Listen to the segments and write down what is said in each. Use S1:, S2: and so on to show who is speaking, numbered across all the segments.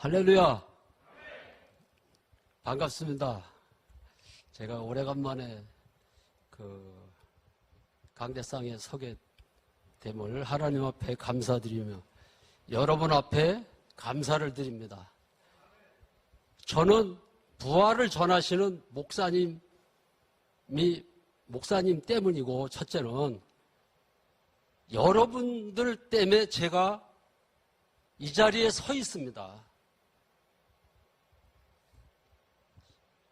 S1: 할렐루야. 반갑습니다. 제가 오래간만에 그 강대상에 서게 됨을 하나님 앞에 감사드리며 여러분 앞에 감사를 드립니다. 저는 부활을 전하시는 목사님이 목사님 때문이고 첫째는 여러분들 때문에 제가 이 자리에 서 있습니다.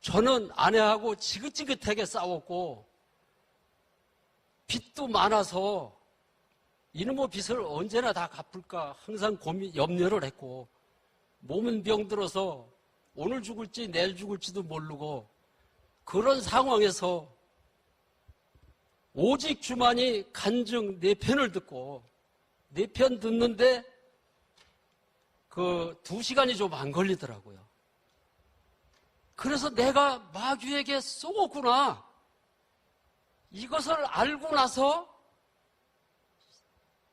S1: 저는 아내하고 지긋지긋하게 싸웠고 빚도 많아서 이놈의 빚을 언제나 다 갚을까 항상 고민 염려를 했고 몸은 병들어서 오늘 죽을지 내일 죽을지도 모르고 그런 상황에서 오직 주만이 간증 내 편을 듣고 내 편 듣는데 그 두 시간이 좀 안 걸리더라고요. 그래서 내가 마귀에게 쏘았구나. 이것을 알고 나서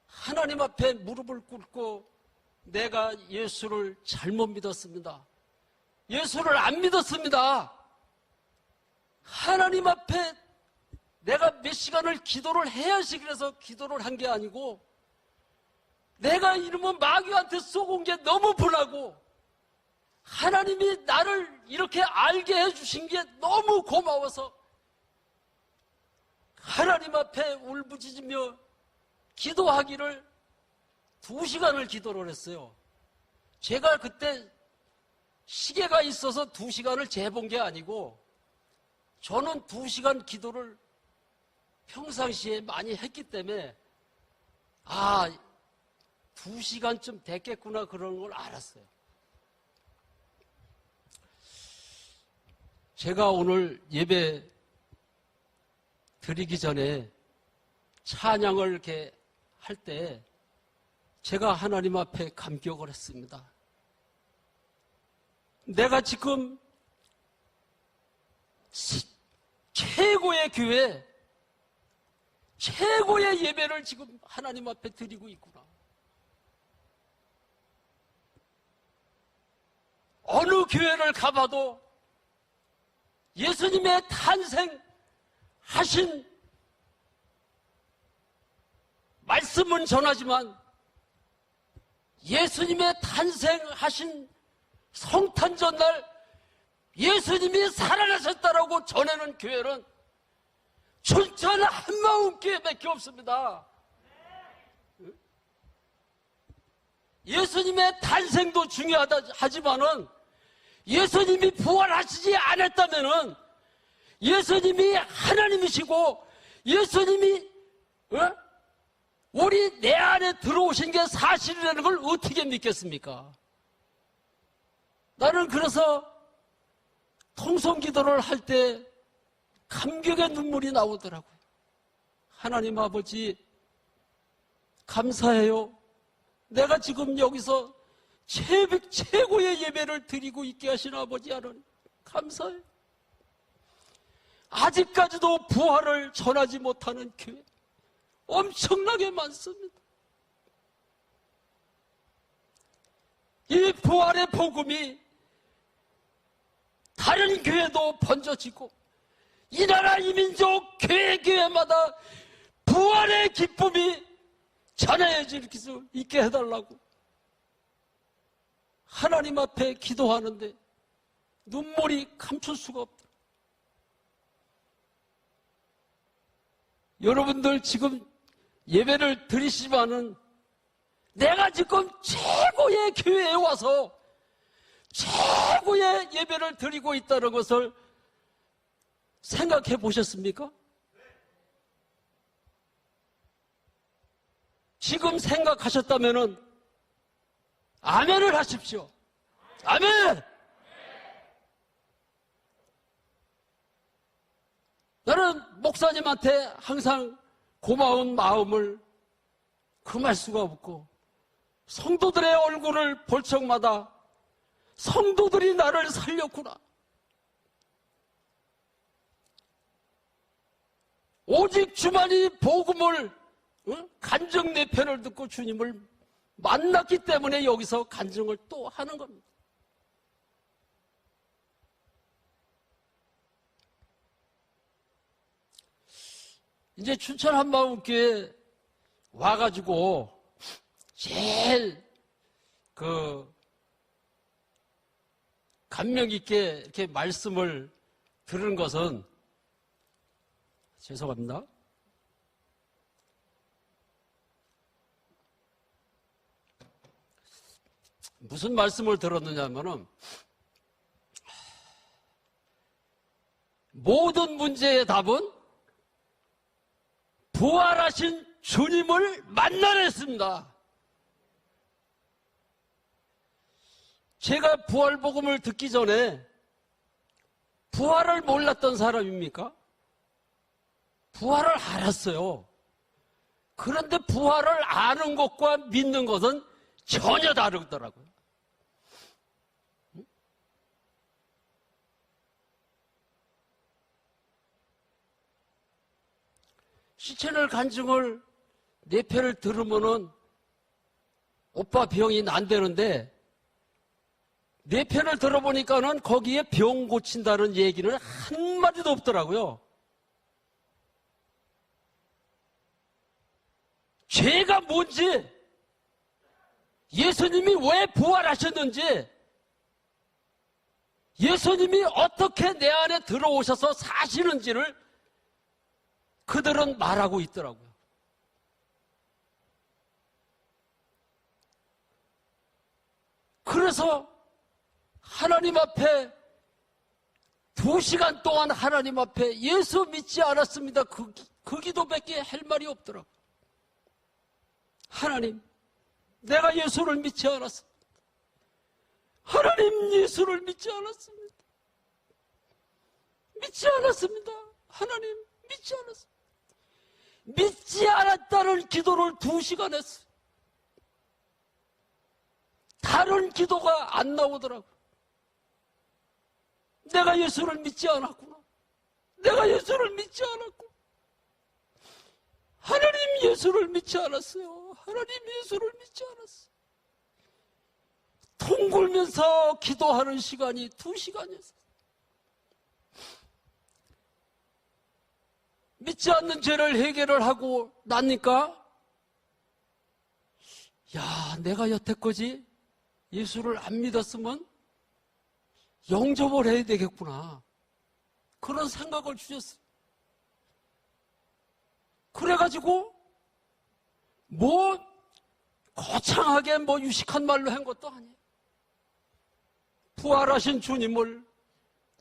S1: 하나님 앞에 무릎을 꿇고 내가 예수를 잘못 믿었습니다. 예수를 안 믿었습니다. 하나님 앞에 내가 몇 시간을 기도를 해야지 그래서 기도를 한 게 아니고 내가 이러면 마귀한테 쏘은 게 너무 분하고 하나님이 나를 이렇게 알게 해주신 게 너무 고마워서 하나님 앞에 울부짖으며 기도하기를 두 시간을 기도를 했어요. 제가 그때 시계가 있어서 두 시간을 재본 게 아니고 저는 두 시간 기도를 평상시에 많이 했기 때문에 아, 두 시간쯤 됐겠구나 그런 걸 알았어요. 제가 오늘 예배 드리기 전에 찬양을 이렇게 할 때 제가 하나님 앞에 감격을 했습니다. 내가 지금 최고의 교회, 최고의 예배를 지금 하나님 앞에 드리고 있구나. 어느 교회를 가봐도 예수님의 탄생하신 말씀은 전하지만 예수님의 탄생하신 성탄 전날 예수님이 살아나셨다라고 전하는 교회는 춘천 한마음 교회밖에 없습니다. 예수님의 탄생도 중요하다 하지만은 예수님이 부활하시지 않았다면은 예수님이 하나님이시고 예수님이 어? 우리 내 안에 들어오신 게 사실이라는 걸 어떻게 믿겠습니까? 나는 그래서 통성 기도를 할 때 감격의 눈물이 나오더라고요. 하나님 아버지 감사해요. 내가 지금 여기서 최, 최고의 예배를 드리고 있게 하신 아버지 하나님 감사해요. 아직까지도 부활을 전하지 못하는 교회 엄청나게 많습니다. 이 부활의 복음이 다른 교회도 번져지고 이 나라 이민족 교회 교회마다 부활의 기쁨이 전해질 수 있게 해달라고 하나님 앞에 기도하는데 눈물이 감출 수가 없다. 여러분들 지금 예배를 드리시지만은 내가 지금 최고의 교회에 와서 최고의 예배를 드리고 있다는 것을 생각해 보셨습니까? 지금 생각하셨다면은 아멘을 하십시오. 아멘! 나는 목사님한테 항상 고마운 마음을 금할 수가 없고 성도들의 얼굴을 볼 적마다 성도들이 나를 살렸구나. 오직 주만이 복음을 어? 간증 내 편을 듣고 주님을 만났기 때문에 여기서 간증을 또 하는 겁니다. 이제 춘천 한마음교회 와가지고 제일 그 감명 있게 이렇게 말씀을 들은 것은 죄송합니다. 무슨 말씀을 들었느냐면은 모든 문제의 답은 부활하신 주님을 만나랬습니다. 제가 부활복음을 듣기 전에 부활을 몰랐던 사람입니까? 부활을 알았어요. 그런데 부활을 아는 것과 믿는 것은 전혀 다르더라고요. 시체널 간증을 네 편을 들으면은 오빠 병이 난다는데 네 편을 들어보니까는 거기에 병 고친다는 얘기는 한마디도 없더라고요. 죄가 뭔지, 예수님이 왜 부활하셨는지, 예수님이 어떻게 내 안에 들어오셔서 사시는지를 그들은 말하고 있더라고요. 그래서 하나님 앞에 두 시간 동안 하나님 앞에 예수 믿지 않았습니다. 그, 기- 그 기도밖에 할 말이 없더라고요. 하나님, 내가 예수를 믿지 않았습니다. 하나님, 예수를 믿지 않았습니다. 믿지 않았습니다. 하나님, 믿지 않았습니다. 믿지 않았다는 기도를 두 시간 했어요. 다른 기도가 안 나오더라고. 내가 예수를 믿지 않았구나. 내가 예수를 믿지 않았고. 하나님 예수를 믿지 않았어요. 하나님 예수를 믿지 않았어요. 통굴면서 기도하는 시간이 두 시간이었어요. 믿지 않는 죄를 해결을 하고 나니까, 야, 내가 여태까지 예수를 안 믿었으면 영접을 해야 되겠구나. 그런 생각을 주셨어요. 그래가지고, 뭐, 거창하게 뭐 유식한 말로 한 것도 아니에요. 부활하신 주님을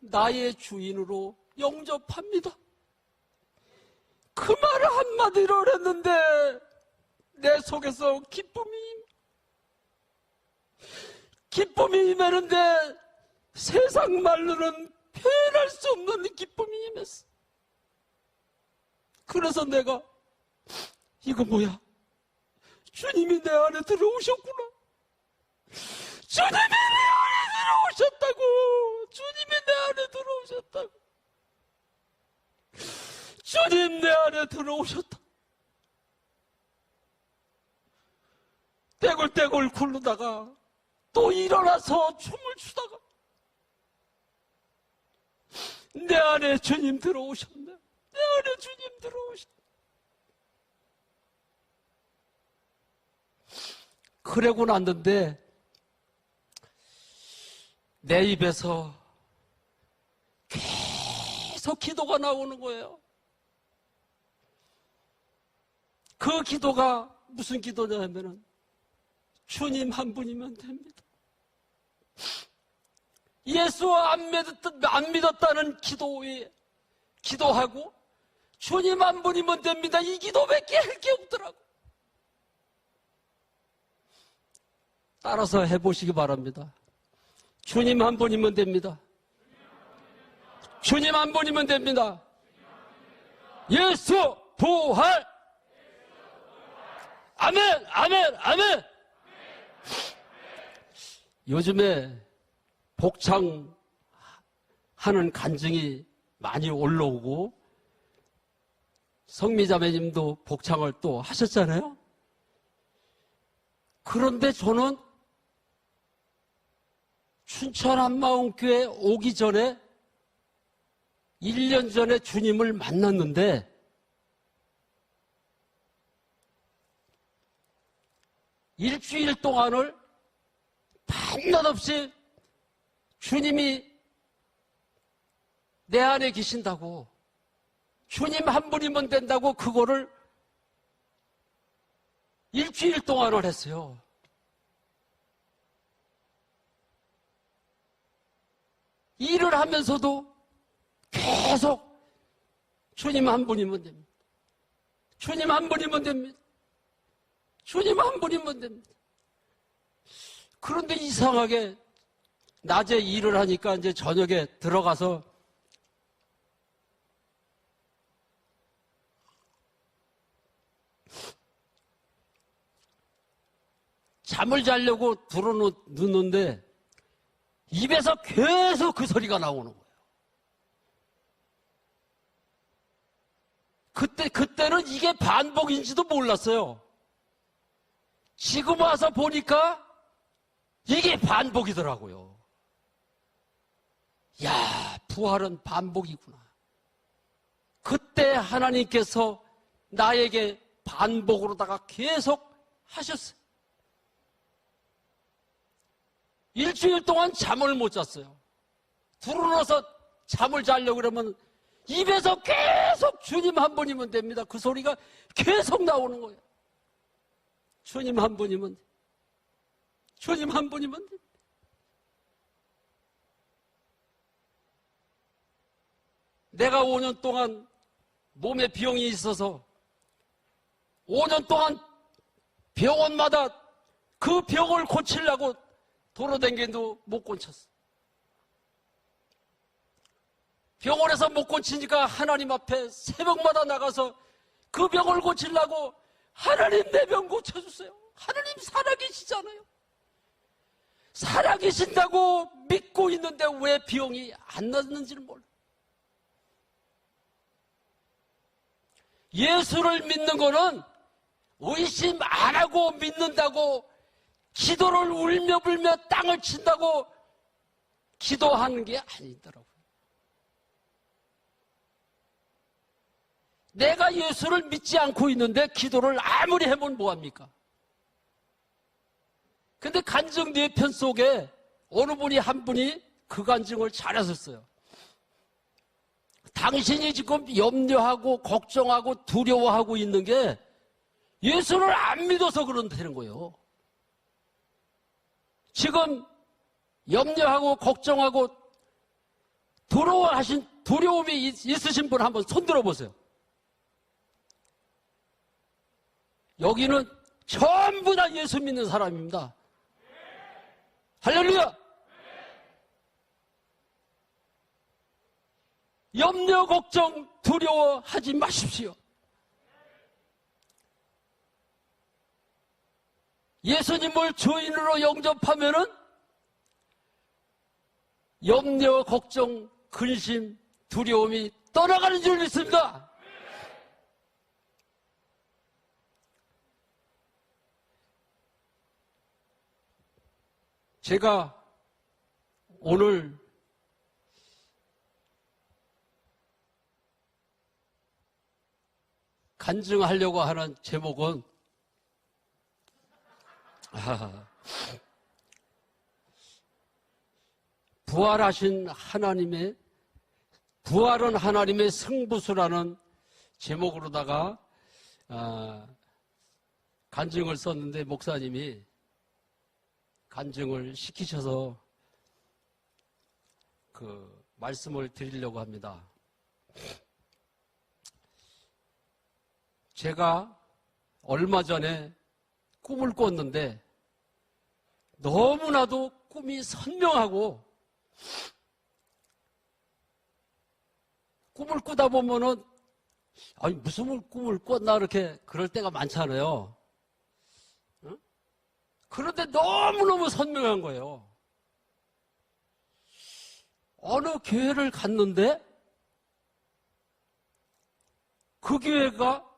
S1: 나의 주인으로 영접합니다. 그 말을 한마디로 했는데, 내 속에서 기쁨이, 기쁨이 임하는데, 세상 말로는 표현할 수 없는 기쁨이 임했어. 그래서 내가, 이거 뭐야? 주님이 내 안에 들어오셨구나. 주님이 내 안에 들어오셨다고! 주님이 내 안에 들어오셨다고! 주님 내 안에 들어오셨다. 떼굴떼굴 굴르다가 또 일어나서 춤을 추다가 내 안에 주님 들어오셨네. 내 안에 주님 들어오셨네. 그러고 났는데 내 입에서 계속 기도가 나오는 거예요. 그 기도가 무슨 기도냐면은 주님 한 분이면 됩니다. 예수 안, 믿었, 안 믿었다는 기도에 기도하고 주님 한 분이면 됩니다. 이 기도밖에 할 게 없더라고. 따라서 해보시기 바랍니다. 주님 한 분이면 됩니다. 주님 한 분이면 됩니다. 예수 부활. 아멘, 아멘, 아멘. 요즘에 복창 하는 간증이 많이 올라오고 성미자매님도 복창을 또 하셨잖아요. 그런데 저는 춘천 한마음교회 오기 전에 1년 전에 주님을 만났는데 일주일 동안을 밤낮 없이 주님이 내 안에 계신다고 주님 한 분이면 된다고 그거를 일주일 동안을 했어요. 일을 하면서도 계속 주님 한 분이면 됩니다. 주님 한 분이면 됩니다. 주님 한 분이면 됩니다. 그런데 이상하게 낮에 일을 하니까 이제 저녁에 들어가서 잠을 자려고 들어놓는데 입에서 계속 그 소리가 나오는 거예요. 그때, 그때는 이게 반복인지도 몰랐어요. 지금 와서 보니까 이게 반복이더라고요. 야, 부활은 반복이구나. 그때 하나님께서 나에게 반복으로다가 계속 하셨어요. 일주일 동안 잠을 못 잤어요. 들어눠서 잠을 자려고 그러면 입에서 계속 주님 한 분이면 됩니다. 그 소리가 계속 나오는 거예요. 주님 한 분이면 돼. 주님 한 분이면 돼. 내가 5년 동안 몸에 병이 있어서 5년 동안 병원마다 그 병을 고치려고 돌아다니도 못 고쳤어. 병원에서 못 고치니까 하나님 앞에 새벽마다 나가서 그 병을 고치려고 하나님 내 병 고쳐주세요. 하나님 살아계시잖아요. 살아계신다고 믿고 있는데 왜 병이 안 났는지를 몰라. 예수를 믿는 거는 의심 안 하고 믿는다고 기도를 울며 불며 땅을 친다고 기도하는 게 아니더라고요. 내가 예수를 믿지 않고 있는데 기도를 아무리 해면 뭐합니까? 근데 간증 네편 속에 어느 분이 한 분이 그 간증을 잘하셨어요. 당신이 지금 염려하고 걱정하고 두려워하고 있는 게 예수를 안 믿어서 그런다는 거예요. 지금 염려하고 걱정하고 두려워하신 두려움이 있- 있으신 분 한번 손 들어 보세요. 여기는 전부 다 예수 믿는 사람입니다. 할렐루야! 염려, 걱정, 두려워하지 마십시오. 예수님을 주인으로 영접하면은 염려, 걱정, 근심, 두려움이 떠나가는 줄 믿습니다. 제가 오늘 간증하려고 하는 제목은 아, 부활하신 하나님의 부활은 하나님의 승부수라는 제목으로다가 아, 간증을 썼는데 목사님이 간증을 시키셔서 그 말씀을 드리려고 합니다. 제가 얼마 전에 꿈을 꿨는데 너무나도 꿈이 선명하고 꿈을 꾸다 보면은 아니 무슨 꿈을 꿨나 이렇게 그럴 때가 많잖아요. 응? 그런데 너무너무 선명한 거예요. 어느 교회를 갔는데 그 교회가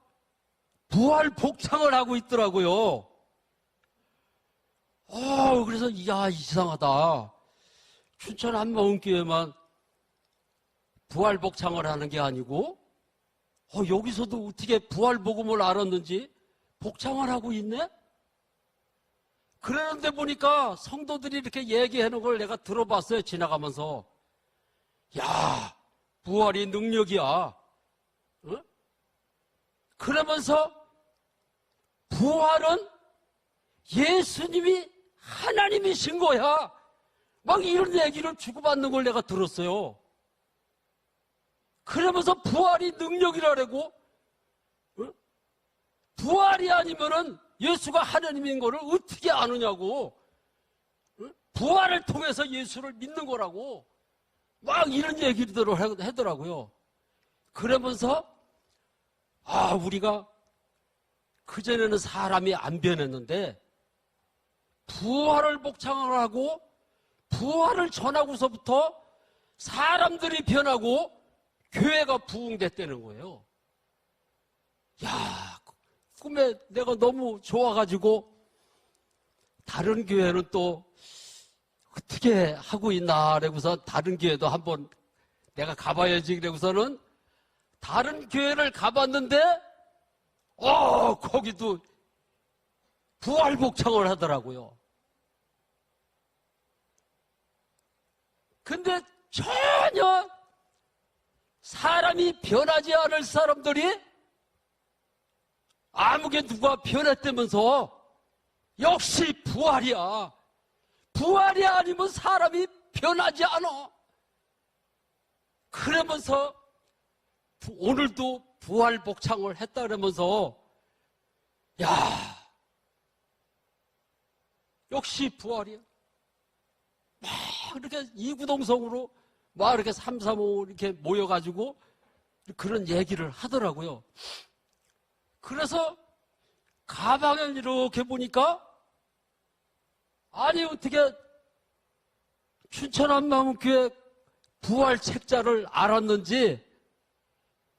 S1: 부활 복창을 하고 있더라고요. 어, 그래서, 야, 이상하다. 춘천 한마음교회만 부활 복창을 하는 게 아니고, 어, 여기서도 어떻게 부활 복음을 알았는지 복창을 하고 있네? 그러는데 보니까 성도들이 이렇게 얘기하는 걸 내가 들어봤어요, 지나가면서. 야, 부활이 능력이야. 어? 그러면서 부활은 예수님이 하나님이신 거야. 막 이런 얘기를 주고받는 걸 내가 들었어요. 그러면서 부활이 능력이라고 어? 부활이 아니면은 예수가 하나님인 거를 어떻게 아느냐고 어? 부활을 통해서 예수를 믿는 거라고 막 이런 얘기들을 하- 하더라고요. 그러면서 아 우리가 그전에는 사람이 안 변했는데 부활을 복창을 하고 부활을 전하고서부터 사람들이 변하고 교회가 부흥됐다는 거예요. 야, 꿈에 내가 너무 좋아가지고 다른 교회는 또 어떻게 하고 있나 그러고서 다른 교회도 한번 내가 가봐야지 그러고서는 다른 교회를 가봤는데 어 거기도 부활복창을 하더라고요. 근데 전혀 사람이 변하지 않을 사람들이 아무게 누가 변했다면서 역시 부활이야. 부활이 아니면 사람이 변하지 않아. 그러면서 부- 오늘도 부활 복창을 했다 그러면서 야 역시 부활이야. 막 이렇게 이구동성으로 막 이렇게 삼삼오 이렇게 모여가지고 그런 얘기를 하더라고요. 그래서 가방을 이렇게 보니까 아니 어떻게 춘천 한마음교회 부활 책자를 알았는지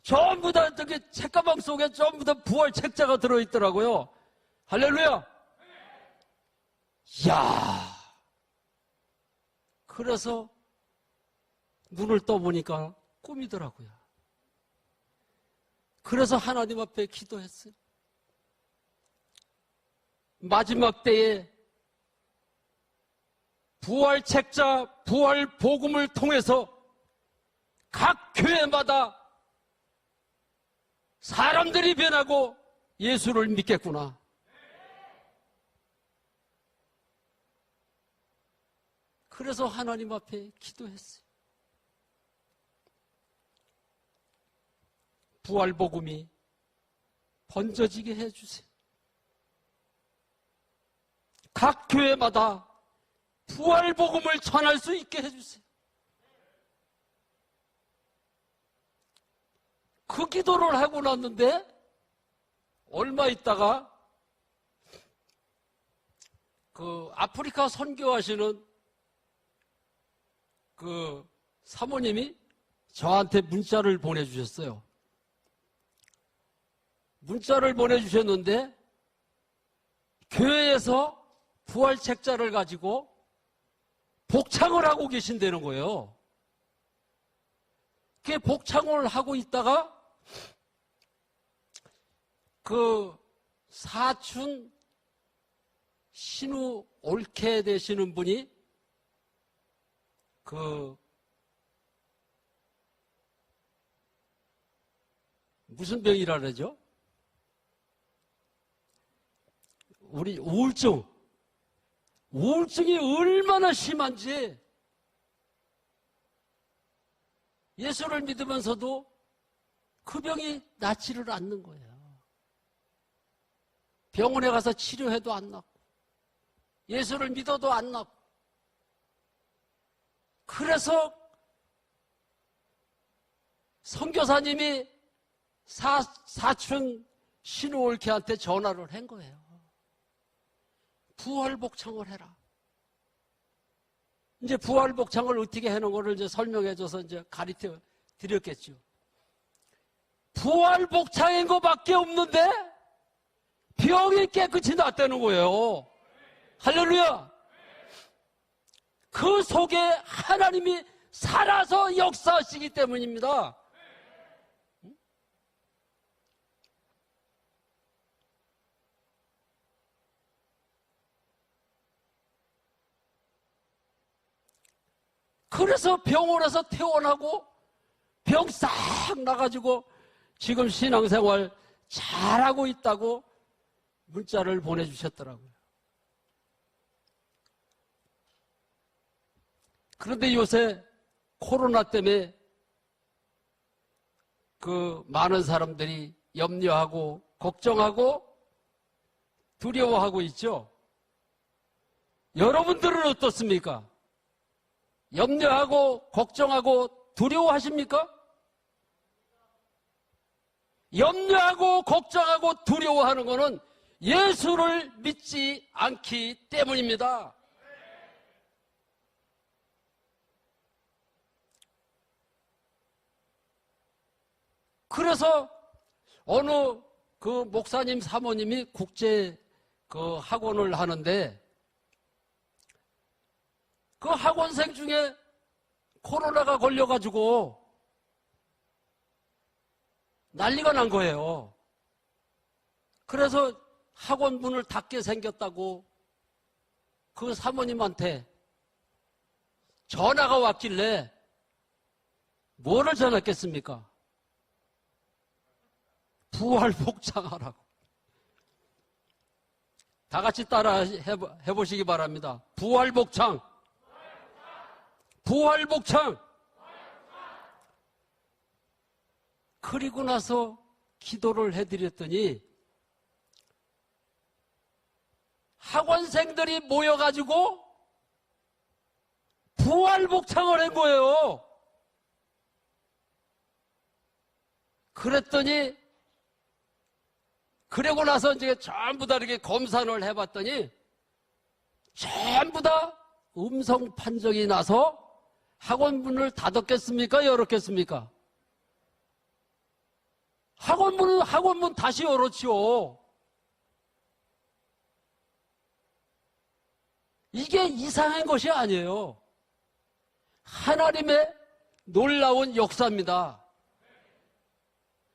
S1: 전부 다 저기 책가방 속에 전부 다 부활 책자가 들어있더라고요. 할렐루야! 이야! 그래서 눈을 떠보니까 꿈이더라고요. 그래서 하나님 앞에 기도했어요. 마지막 때에 부활 책자, 부활 복음을 통해서 각 교회마다 사람들이 변하고 예수를 믿겠구나. 그래서 하나님 앞에 기도했어요. 부활 복음이 번져지게 해주세요. 각 교회마다 부활 복음을 전할 수 있게 해주세요. 그 기도를 하고 났는데 얼마 있다가 그 아프리카 선교하시는 그 사모님이 저한테 문자를 보내주셨어요. 문자를 보내주셨는데 교회에서 부활 책자를 가지고 복창을 하고 계신다는 거예요. 그 복창을 하고 있다가 그 사춘 신우 옳게 되시는 분이 그 무슨 병이라 그러죠? 우리 우울증 우울증이 얼마나 심한지 예수를 믿으면서도 그 병이 낫지를 않는 거예요. 병원에 가서 치료해도 안 낫고 예수를 믿어도 안 낫고 그래서 선교사님이 사, 사춘 신우올케한테 전화를 한 거예요. 부활복창을 해라. 이제 부활복창을 어떻게 하는 거를 이제 설명해줘서 이제 가르쳐 드렸겠죠. 부활복창인 거밖에 없는데 병이 깨끗이 낫다는 거예요. 할렐루야! 그 속에 하나님이 살아서 역사하시기 때문입니다. 그래서 병원에서 퇴원하고 병 싹 나가지고 지금 신앙생활 잘하고 있다고 문자를 보내주셨더라고요. 그런데 요새 코로나 때문에 그 많은 사람들이 염려하고 걱정하고 두려워하고 있죠. 여러분들은 어떻습니까? 염려하고 걱정하고 두려워하십니까? 염려하고 걱정하고 두려워하는 것은 예수를 믿지 않기 때문입니다. 그래서 어느 그 목사님 사모님이 국제 그 학원을 하는데 그 학원생 중에 코로나가 걸려가지고 난리가 난 거예요. 그래서 학원 문을 닫게 생겼다고 그 사모님한테 전화가 왔길래 뭐를 전했겠습니까? 부활 복창하라고. 다 같이 따라 해보, 해보시기 바랍니다. 부활 복창. 부활 복창. 그리고 나서 기도를 해드렸더니 학원생들이 모여가지고 부활 복창을 한 거예요. 그랬더니 그러고 나서 이제 전부 다 이렇게 검사를 해봤더니 전부 다 음성 판정이 나서 학원 문을 닫았겠습니까? 열었겠습니까? 학원 문은 학원 문 다시 열었지요. 이게 이상한 것이 아니에요. 하나님의 놀라운 역사입니다.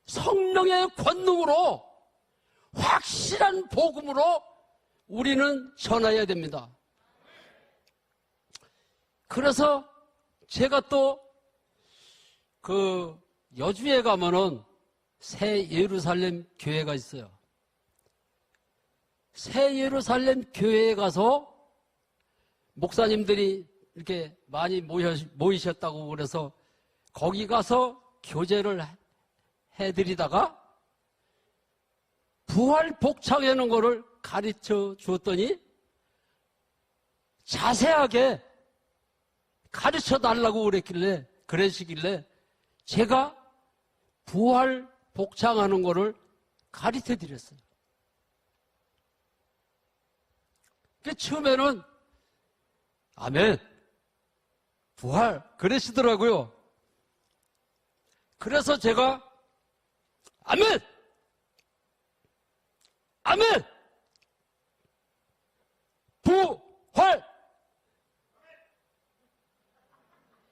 S1: 성령의 권능으로 확실한 복음으로 우리는 전해야 됩니다. 그래서 제가 또 그 여주에 가면은 새 예루살렘 교회가 있어요. 새 예루살렘 교회에 가서 목사님들이 이렇게 많이 모이셨다고 그래서 거기 가서 교제를 해드리다가 부활 복창하는 거를 가르쳐 주었더니 자세하게 가르쳐 달라고 그랬길래 그러시길래 제가 부활 복창하는 거를 가르쳐 드렸어요. 그 처음에는 아멘 부활 그러시더라고요. 그래서 제가 아멘 아멘! 부활!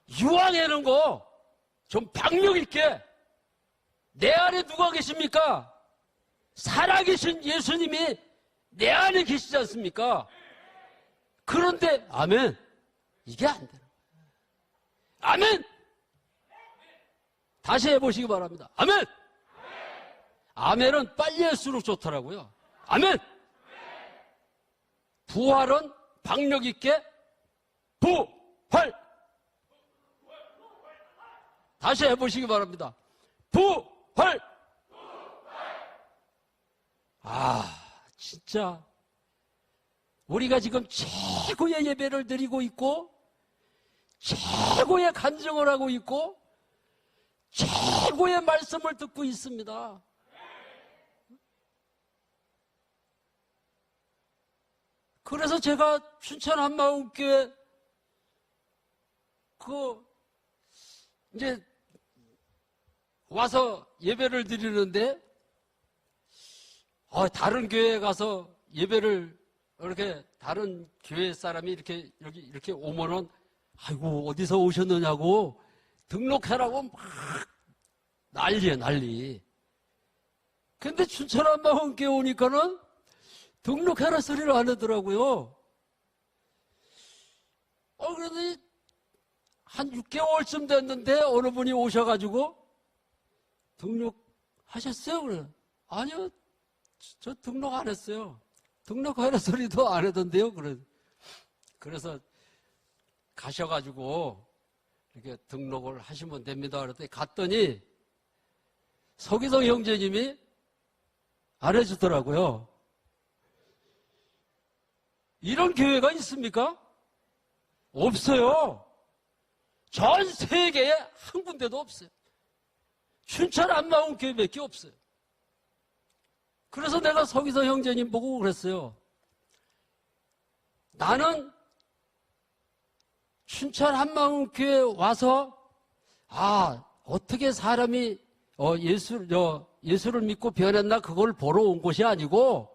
S1: 유황하는 거 좀 박력 있게 내 안에 누가 계십니까? 살아계신 예수님이 내 안에 계시지 않습니까? 그런데 아멘 이게 안 되는 거예요. 아멘 다시 해보시기 바랍니다. 아멘 아멘은 빨리 할수록 좋더라고요. 아멘! 부활은 박력 있게 부활! 다시 해보시기 바랍니다. 부활! 아, 진짜. 우리가 지금 최고의 예배를 드리고 있고, 최고의 간증을 하고 있고, 최고의 말씀을 듣고 있습니다. 그래서 제가 춘천 한마음교회 그 이제 와서 예배를 드리는데 어, 다른 교회에 가서 예배를 이렇게 다른 교회 사람이 이렇게 여기 이렇게 오면은 아이고 어디서 오셨느냐고 등록해라고 막 난리야 난리. 근데 춘천 한마음 교회 오니까는 등록해라 소리를 안 하더라고요. 어, 그러더니 한 6개월쯤 됐는데 어느 분이 오셔가지고 등록하셨어요? 그래. 아니요. 저 등록 안 했어요. 등록하는 소리도 안 하던데요. 그래. 그래서 가셔가지고 이렇게 등록을 하시면 됩니다. 그랬더니 갔더니 서기성 형제님이 안 해주더라고요. 이런 교회가 있습니까? 없어요. 전 세계에 한 군데도 없어요. 춘천 안마운 교회밖에 없어요. 그래서 내가 서기서 형제님 보고 그랬어요. 나는 춘천 한마음 교회 와서 아 어떻게 사람이 어, 예수 저, 예수를 믿고 변했나 그걸 보러 온 곳이 아니고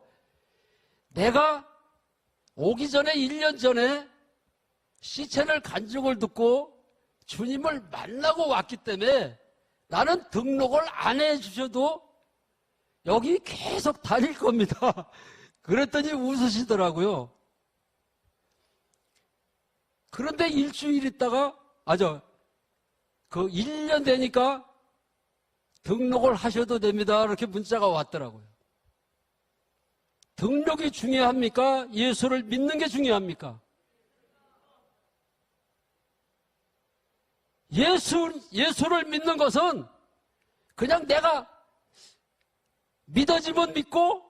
S1: 내가 오기 전에 1년 전에 시체를 간증을 듣고 주님을 만나고 왔기 때문에 나는 등록을 안 해주셔도 여기 계속 다닐 겁니다. 그랬더니 웃으시더라고요. 그런데 일주일 있다가, 아저, 그 1년 되니까 등록을 하셔도 됩니다. 이렇게 문자가 왔더라고요. 등록이 중요합니까? 예수를 믿는 게 중요합니까? 예수, 예수를 믿는 것은 그냥 내가 믿어지면 믿고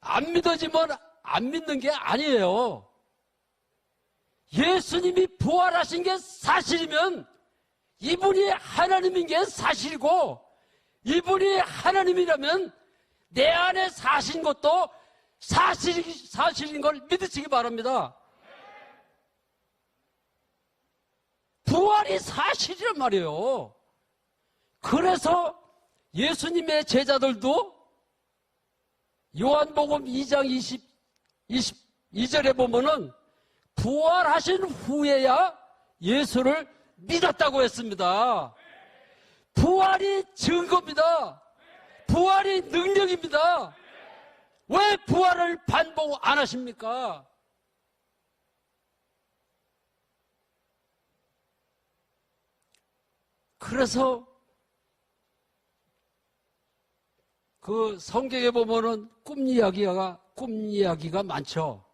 S1: 안 믿어지면 안 믿는 게 아니에요. 예수님이 부활하신 게 사실이면 이분이 하나님인 게 사실이고 이분이 하나님이라면 내 안에 사신 것도 사실, 사실인 걸 믿으시기 바랍니다. 부활이 사실이란 말이에요. 그래서 예수님의 제자들도 요한복음 2장 20, 22절에 보면은 부활하신 후에야 예수를 믿었다고 했습니다. 부활이 증거입니다. 부활이 능력입니다. 왜 부활을 반복 안 하십니까? 그래서 그 성경에 보면은 꿈 이야기가 꿈 이야기가 많죠.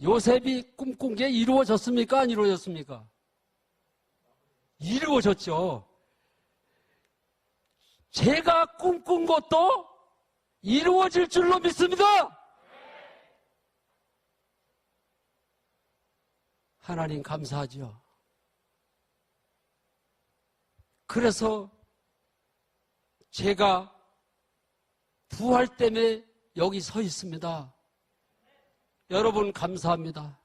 S1: 요셉이 꿈꾼 게 이루어졌습니까? 안 이루어졌습니까? 이루어졌죠. 제가 꿈꾼 것도 이루어질 줄로 믿습니다. 하나님 감사하죠. 그래서 제가 부활 때문에 여기 서 있습니다. 여러분 감사합니다.